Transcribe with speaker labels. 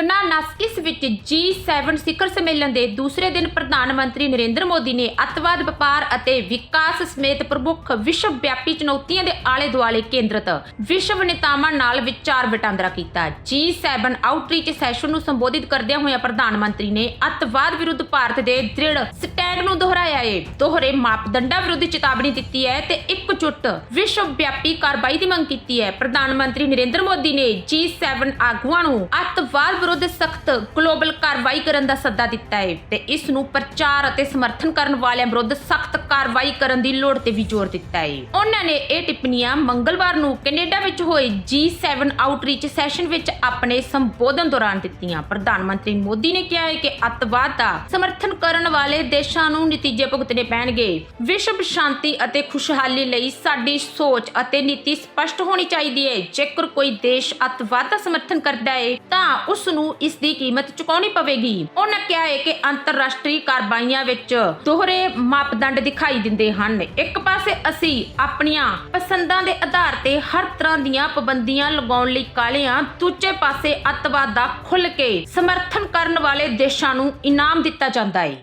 Speaker 1: ਕਨਾਨਾਸਕਿਸ ਵਿੱਚ G7 ਸਿਖਰ ਸੰਮੇਲਨ ਦੇ ਦੂਸਰੇ ਦਿਨ ਪ੍ਰਧਾਨ ਮੰਤਰੀ ਨਰਿੰਦਰ ਮੋਦੀ ਨੇ ਅੱਤਵਾਦ ਵਪਾਰ ਅਤੇ ਵਿਕਾਸ ਸਮੇਤ ਪ੍ਰਮੁੱਖ ਵਿਸ਼ਵ ਵਿਆਪੀ ਚੁਣੌਤੀਆਂ ਦੇ ਆਲੇ ਦੁਆਲੇ ਕੇਂਦਰਿਤ ਵਿਸ਼ਵ ਨੇਤਾਵਾਂ ਨਾਲ ਵਿਚਾਰ ਵਟਾਂਦਰਾ ਕੀਤਾ। G7 ਆਊਟਰੀਚ ਸੈਸ਼ਨ ਨੂੰ ਸੰਬੋਧਿਤ ਕਰਦਿਆਂ ਹੋਇਆਂ ਪ੍ਰਧਾਨ ਮੰਤਰੀ ਨੇ ਅੱਤਵਾਦ ਵਿਰੁੱਧ ਭਾਰਤ ਦੇ ਦ੍ਰਿੜ ਸਟੈਂਡ ਨੂੰ ਦੁਹਰਾਇਆ ਹੈ ਦੋਹਰੇ ਮਾਪਦੰਡਾਂ ਵਿਰੁੱਧ ਚੇਤਾਵਨੀ ਦਿੱਤੀ ਹੈ ਤੇ ਇਕਜੁੱਟ ਵਿਸ਼ਵ ਵਿਆਪੀ ਕਾਰਵਾਈ ਦੀ ਮੰਗ ਕੀਤੀ ਹੈ। ਪ੍ਰਧਾਨ ਮੰਤਰੀ ਨਰਿੰਦਰ ਮੋਦੀ ਨੇ G7 ਆਗੂਆਂ ਨੂੰ ਅਤਵਾਦ ਵਿਰੁੱਧ ਸਖਤ ਗਲੋਬਲ ਕਾਰਵਾਈ ਕਰਨ ਦਾ ਸੱਦਾ ਦਿੱਤਾ ਹੈ ਤੇ ਇਸ ਨੂੰ ਪ੍ਰਚਾਰ ਅਤੇ ਸਮਰਥਨ ਕਰਨ ਵਾਲਿਆਂ ਵਿਰੁੱਧ ਸਖਤ ਕਾਰਵਾਈ ਕਰਨ ਦੀ ਲੋੜ ਤੇ ਵੀ ਜ਼ੋਰ ਦਿੱਤਾ ਹੈ। ਉਹਨਾਂ ਨੇ ਇਹ ਟਿੱਪਣੀਆਂ ਮੰਗਲਵਾਰ ਨੂੰ ਕੈਨੇਡਾ ਵਿੱਚ ਹੋਏ G7 ਆਊਟਰੀਚ ਸੈਸ਼ਨ ਵਿੱਚ ਆਪਣੇ ਸੰਬੋਧਨ ਦੌਰਾਨ ਦਿੱਤੀਆਂ। ਪ੍ਰਧਾਨ ਮੰਤਰੀ ਮੋਦੀ ਨੇ ਕਿਹਾ ਹੈ ਕਿ ਅੱਤਵਾਦ ਦਾ ਸਮਰਥਨ ਕਰਨ ਵਾਲੇ ਦੇਸ਼ਾਂ ਨੂੰ ਨਤੀਜੇ ਭੁਗਤਣੇ ਪੈਣਗੇ। ਵਿਸ਼ਵ ਸ਼ਾਂਤੀ ਅਤੇ ਖੁਸ਼ਹਾਲੀ ਲਈ ਸਾਡੀ ਸੋਚ ਅਤੇ ਨੀਤੀ ਸਪਸ਼ਟ ਹੋਣੀ ਚਾਹੀਦੀ ਹੈ। ਜੇਕਰ ਕੋਈ ਦੇਸ਼ ਅੱਤਵਾਦ ਦਾ ਸਮਰਥਨ ਕਰਦਾ ਹੈ, ਤਾਂ ਉਸ ਨੂੰ ਇਸ ਦੀ ਕੀਮਤ ਚੁਕਾਉਣੀ ਪਵੇਗੀ। ਉਹਨਾਂ ਕਿਹਾ ਹੈ ਕਿ ਅੰਤਰਰਾਸ਼ਟਰੀ ਕਾਰਵਾਈਆਂ ਵਿੱਚ ਦੋਹਰੇ ਮਾਪਦੰਡ ਦਿਖਾਈ ਦਿੰਦੇ ਹਨ। ਇੱਕ ਪਾਸੇ ਅਸੀਂ ਆਪਣੀਆਂ ਪਸੰਦਾਂ ਦੇ ਆਧਾਰ ਤੇ ਹਰ ਤਰ੍ਹਾਂ ਦੀਆਂ ਪਾਬੰਦੀਆਂ ਲਗਾਉਣ ਲਈ ਕਾਲੇ ਹਾਂ, ਦੂਜੇ ਪਾਸੇ ਅੱਤਵਾਦ ਦਾ ਖੁੱਲ੍ਹ ਕੇ ਸਮਰਥਨ ਕਰਨ ਵਾਲੇ ਦੇਸ਼ਾਂ ਨੂੰ ਇਨਾਮ ਦਿੱਤਾ ਜਾਂਦਾ ਹੈ।